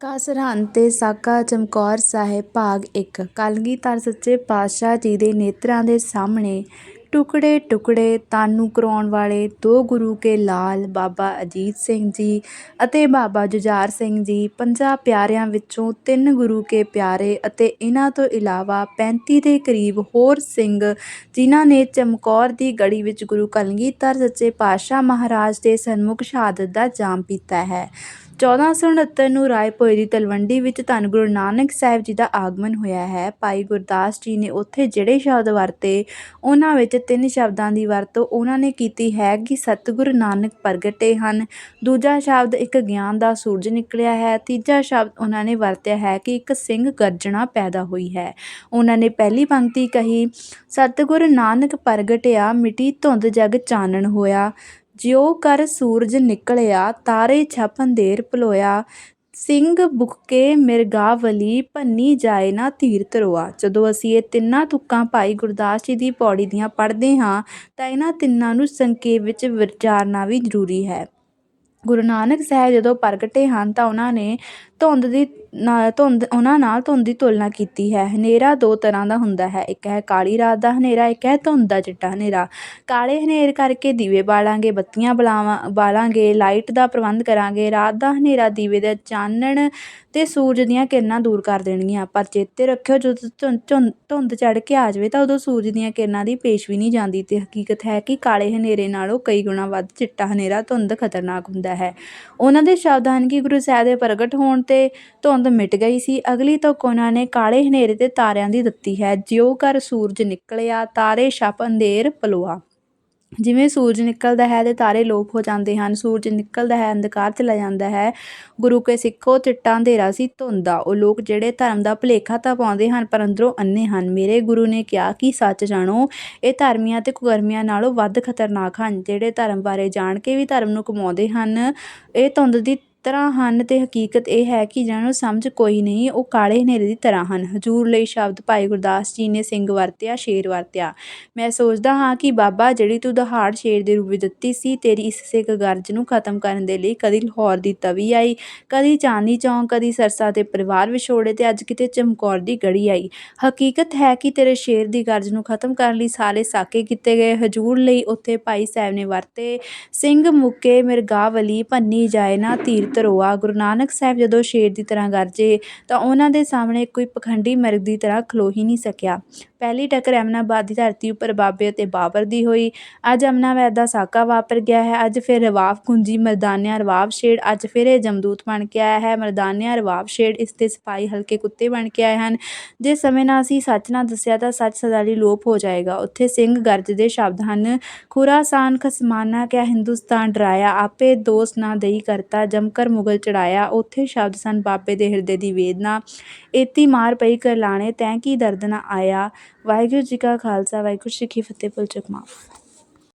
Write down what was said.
ਕਾ ਸਰਹੰਦ ਤੇ ਸਾਕਾ ਚਮਕੌਰ ਸਾਹਿਬ ਭਾਗ 1 ਕਲਗੀਧਰ ਸੱਚੇ ਪਾਤਸ਼ਾਹ ਜੀ ਦੇ ਨੇਤਰਾਂ ਦੇ ਸਾਹਮਣੇ ਟੁਕੜੇ ਟੁਕੜੇ ਤਾਨੂੰ ਕਰਾਉਣ ਵਾਲੇ ਦੋ ਗੁਰੂ ਕੇ ਲਾਲ ਬਾਬਾ ਅਜੀਤ ਸਿੰਘ ਜੀ ਅਤੇ ਬਾਬਾ ਜੁਝਾਰ ਸਿੰਘ ਜੀ, ਪੰਜਾਂ ਪਿਆਰਿਆਂ ਵਿੱਚੋਂ ਤਿੰਨ ਗੁਰੂ ਕੇ ਪਿਆਰੇ ਅਤੇ ਇਹਨਾਂ ਤੋਂ ਇਲਾਵਾ 35 ਦੇ ਕਰੀਬ ਹੋਰ ਸਿੰਘ ਜਿਨ੍ਹਾਂ ਨੇ ਚਮਕੌਰ ਦੀ ਗੜੀ ਵਿੱਚ ਗੁਰੂ ਕਲਗੀਧਰ ਸੱਚੇ ਪਾਤਸ਼ਾਹ ਮਹਾਰਾਜ ਦੇ ਸਨਮੁਖ ਸ਼ਹਾਦਤ ਦਾ ਜਾਮ ਪੀਤਾ ਹੈ। 1469 ਨੂੰ ਰਾਏ ਰਾਏਭੋਏ ਦੀ ਤਲਵੰਡੀ ਵਿੱਚ ਧੰਨ ਗੁਰੂ ਨਾਨਕ ਸਾਹਿਬ ਜੀ ਦਾ ਆਗਮਨ ਹੋਇਆ ਹੈ। ਭਾਈ ਗੁਰਦਾਸ ਜੀ ਨੇ ਉੱਥੇ ਜਿਹੜੇ ਸ਼ਬਦ ਵਰਤੇ, ਉਹਨਾਂ ਵਿੱਚ ਤਿੰਨ ਸ਼ਬਦਾਂ ਦੀ ਵਰਤੋਂ ਉਹਨਾਂ ਨੇ ਕੀਤੀ ਹੈ ਕਿ ਸਤਿਗੁਰੂ ਨਾਨਕ ਪ੍ਰਗਟੇ ਹਨ। ਦੂਜਾ ਸ਼ਬਦ ਇੱਕ ਗਿਆਨ ਦਾ ਸੂਰਜ ਨਿਕਲਿਆ ਹੈ। ਤੀਜਾ ਸ਼ਬਦ ਉਹਨਾਂ ਨੇ ਵਰਤਿਆ ਹੈ ਕਿ ਇੱਕ ਸਿੰਘ ਗਰਜਣਾ ਪੈਦਾ ਹੋਈ ਹੈ। ਉਹਨਾਂ ਨੇ ਪਹਿਲੀ ਪੰਕਤੀ ਕਹੀ, ਸਤਿਗੁਰ ਨਾਨਕ ਪ੍ਰਗਟਿਆ, ਮਿਟੀ ਧੁੰਦ ਜਗ ਚਾਨਣ ਹੋਇਆ। ਜਿਉ ਕਰ ਸੂਰਜ ਨਿਕਲਿਆ, ਤਾਰੇ ਛਪ ਅੰਧੇਰ ਭਲੋਇਆ। ਸਿੰਘ ਬੁੱਕੇ ਮਿਰਗਾਵਲੀ ਭੰਨੀ ਜਾਏ ਨਾ ਧੀਰ ਧਰੋਆ। ਜਦੋਂ ਅਸੀਂ ਇਹ ਤਿੰਨਾਂ ਤੁਕਾਂ ਭਾਈ ਗੁਰਦਾਸ ਜੀ ਦੀ ਪੌੜੀ ਦੀਆਂ ਪੜ੍ਹਦੇ ਹਾਂ, ਤਾਂ ਇਹਨਾਂ ਤਿੰਨਾਂ ਨੂੰ ਸੰਖੇਪ ਵਿੱਚ ਵਿਚਾਰਨਾ ਵੀ ਜ਼ਰੂਰੀ ਹੈ। ਗੁਰੂ ਨਾਨਕ ਸਾਹਿਬ ਜਦੋਂ ਪ੍ਰਗਟੇ ਹਨ, ਤਾਂ ਉਹਨਾਂ ਨੇ ਧੁੰਦ ਦੀ ਧੁੰਦ, ਉਹਨਾਂ ਨਾਲ ਧੁੰਦ ਦੀ ਤੁਲਨਾ ਕੀਤੀ ਹੈ। ਹਨੇਰਾ ਦੋ ਤਰ੍ਹਾਂ ਦਾ ਹੁੰਦਾ ਹੈ। ਇੱਕ ਹੈ ਕਾਲੀ ਰਾਤ ਦਾ ਹਨੇਰਾ, ਇੱਕ ਹੈ ਧੁੰਦ ਦਾ ਚਿੱਟਾ ਹਨੇਰਾ। ਕਾਲੇ ਹਨੇਰ ਕਰਕੇ ਦੀਵੇ ਬਾਲਾਂਗੇ, ਬੱਤੀਆਂ ਬਲਾਵਾਂ, ਬਾਲਾਂਗੇ, ਲਾਈਟ ਦਾ ਪ੍ਰਬੰਧ ਕਰਾਂਗੇ। ਰਾਤ ਦਾ ਹਨੇਰਾ ਦੀਵੇ ਦੇ ਚਾਨਣ ਤੇ ਸੂਰਜ ਦੀਆਂ ਕਿਰਨਾਂ ਦੂਰ ਕਰ ਦੇਣਗੀਆਂ। ਪਰ ਚੇਤੇ ਰੱਖਿਓ, ਜਦੋਂ ਧੁੰਦ ਚੜ ਕੇ ਆ ਜਾਵੇ ਤਾਂ ਉਦੋਂ ਸੂਰਜ ਦੀਆਂ ਕਿਰਨਾਂ ਦੀ ਪੇਸ਼ ਵੀ ਨਹੀਂ ਜਾਂਦੀ। ਤੇ ਹਕੀਕਤ ਹੈ ਕਿ ਕਾਲੇ ਹਨੇਰੇ ਨਾਲੋਂ ਕਈ ਗੁਣਾ ਵੱਧ ਚਿੱਟਾ ਹਨੇਰਾ ਧੁੰਦ ਖਤਰਨਾਕ ਹੁੰਦਾ ਹੈ। ਉਹਨਾਂ ਦੇ ਸ਼ਬਦ ਹਨ ਕਿ ਗੁਰੂ ਸਾਹਿਬ ਦੇ ਪ੍ਰਗਟ ਹੋਣ ਤੇ ਧੁੰਦ ਮਿਟ ਗਈ ਸੀ, ਅਗਲੀ ਤੋਂ ਉਹਨਾਂ ਨੇ ਕਾਲੇ ਹਨੇਰੇ ਤੇ ਤਾਰਿਆਂ ਦੀ ਦਿੱਤੀ ਹੈ। ਜਿਉ ਕਰ ਸੂਰਜ ਨਿਕਲਿਆ, ਤਾਰੇ ਛਪ ਅੰਧੇਰ ਪਲੋਆ। ਜਿਵੇਂ ਸੂਰਜ ਨਿਕਲਦਾ ਹੈ ਤੇ ਤਾਰੇ ਲੋਪ ਹੋ ਜਾਂਦੇ ਹਨ। ਸੂਰਜ ਨਿਕਲਦਾ ਹੈ, ਅੰਧਕਾਰ ਚਲਾ ਜਾਂਦਾ ਹੈ। ਗੁਰੂ ਕੇ ਸਿੱਖੋ ਚਿੱਟਾ ਅੰਧੇਰਾ ਸੀ ਧੁੰਦਾ। ਉਹ ਲੋਕ ਜਿਹੜੇ ਧਰਮ ਦਾ ਭਲੇਖਾ ਤਾਂ ਪਾਉਂਦੇ ਹਨ, ਪਰ ਅੰਦਰੋਂ ਅੰਨੇ ਹਨ। ਮੇਰੇ ਗੁਰੂ ਨੇ ਕਿਹਾ ਕਿ ਸੱਚ ਜਾਣੋ, ਇਹ ਧਰਮੀਆਂ ਤੇ ਕੁਕਰਮੀਆਂ ਨਾਲੋਂ ਵੱਧ ਖਤਰਨਾਕ ਹਨ। ਜਿਹੜੇ ਧਰਮ ਬਾਰੇ ਜਾਣ ਕੇ ਵੀ ਧਰਮ ਨੂੰ ਕਮਾਉਂਦੇ ਹਨ, ਇਹ ਧੁੰਦ ਦੀ ਤਰ੍ਹਾਂ ਹਨ ਤੇ ਹਕੀਕਤ ਇਹ ਹੈ ਕਿ ਜਿਹਨਾਂ ਨੂੰ ਸਮਝ ਕੋਈ ਨਹੀਂ, ਉਹ ਕਾਲੇ ਹਨੇਰੇ ਦੀ ਤਰ੍ਹਾਂ ਹਨ। ਹਜੂਰ ਲਈ ਸ਼ਬਦ ਭਾਈ ਗੁਰਦਾਸ ਜੀ ਨੇ ਸਿੰਘ ਵਰਤਿਆ, ਸ਼ੇਰ ਵਰਤਿਆ। ਮੈਂ ਸੋਚਦਾ ਹਾਂ ਕਿ ਬਾਬਾ, ਜਿਹੜੀ ਤੂੰ ਦਹਾੜ ਸ਼ੇਰ ਦੇ ਰੂਪ ਵਿੱਚ ਦਿੱਤੀ ਸੀ, ਤੇਰੀ ਇਸ ਸਿੱਖ ਗਰਜ ਨੂੰ ਖਤਮ ਕਰਨ ਦੇ ਲਈ ਕਦੀ ਲਾਹੌਰ ਦੀ ਤਵੀ ਆਈ, ਕਦੀ ਚਾਂਦੀ ਚੌਂਕ, ਕਦੀ ਸਰਸਾ ਦੇ ਪਰਿਵਾਰ ਵਿਛੋੜੇ ਤੇ ਅੱਜ ਕਿਤੇ ਚਮਕੌਰ ਦੀ ਗੜੀ ਆਈ। ਹਕੀਕਤ ਹੈ ਕਿ ਤੇਰੇ ਸ਼ੇਰ ਦੀ ਗਰਜ ਨੂੰ ਖਤਮ ਕਰਨ ਲਈ ਸਾਰੇ ਸਾਕੇ ਕੀਤੇ ਗਏ। ਹਜੂਰ ਲਈ ਉੱਥੇ ਭਾਈ ਸਾਹਿਬ ਨੇ ਵਰਤੇ, ਸਿੰਘ ਮੁੱਕੇ ਮਿਰਗਾਵਲੀ ਭੰਨੀ ਜਾਏ ਨਾ ਧੀਰ ਧਰੋਆ ਗੁਰੂ ਨਾਨਕ ਸਾਹਿਬ ਜਦੋਂ ਸ਼ੇਰ ਦੀ ਤਰ੍ਹਾਂ ਗਰਜੇ ਤਾਂ ਉਹਨਾਂ ਦੇ ਸਾਹਮਣੇ ਕੋਈ ਪਖੰਡੀ ਮਿਰਗ ਦੀ ਤਰ੍ਹਾਂ ਖਲੋ ਹੀ ਨਹੀਂ ਸਕਿਆ। ਪਹਿਲੀ ਟੱਕਰ ਅਮਨਾਬਾਦ ਦੀ ਧਰਤੀ ਉੱਪਰ ਬਾਬੇ ਅਤੇ ਬਾਬਰ ਦੀ ਹੋਈ। ਅੱਜ ਅਮਨਾਬਾਦ ਦਾ ਸਾਕਾ ਵਾਪਰ ਗਿਆ ਹੈ। ਅੱਜ ਫਿਰ ਰਵਾਬ ਕੁੰਜੀ ਮਰਦਾਨਿਆ ਰਵਾਬ ਸ਼ੇੜ ਅੱਜ ਫਿਰ ਇਹ ਜਮਦੂਤ ਬਣ ਕੇ ਆਇਆ ਹੈ। ਮਰਦਾਨਿਆ ਰਵਾਬ ਸ਼ੇੜ ਇਸ ਦੇ ਸਿਪਾਹੀ ਹਲਕੇ ਕੁੱਤੇ ਬਣ ਕੇ ਆਏ ਹਨ। ਜੇ ਸਮੇਂ ਨਾਲ ਅਸੀਂ ਸੱਚ ਨਾ ਦੱਸਿਆ, ਤਾਂ ਸੱਚ ਸਦਾ ਲਈ ਲੋਪ ਹੋ ਜਾਏਗਾ। ਉੱਥੇ ਸਿੰਘ ਗਰਜਦੇ ਸ਼ਬਦ ਹਨ। ਖੁਰਾਸਾਨ ਖਸਮਾਨਾ ਕਿਆ ਹਿੰਦੁਸਤਾਨ ਡਰਾਇਆ, ਆਪੇ ਦੋਸਤ ਨਾ ਦਈ ਕਰਤਾ, ਜਮ ਜਮਕਰ ਮੁਗਲ ਚੜਾਇਆ। ਉੱਥੇ ਸ਼ਬਦ ਸਨ, ਬਾਬੇ ਦੇ ਹਿਰਦੇ ਦੀ ਵੇਦਨਾ। ਏਤੀ ਮਾਰ ਪਈ ਕਰ ਲਾਣੇ ਤੈਂ ਕੀ ਦਰਦ ਨਾ ਆਇਆ? ਵਾਹਿਗੁਰੂ ਜੀ ਕਾ ਖਾਲਸਾ, ਵਾਹਿਗੁਰੂ ਜੀ ਕੀ ਫਤਿਹ ਪੁੱਲ ਚੁੱਕ ਮਾਫ।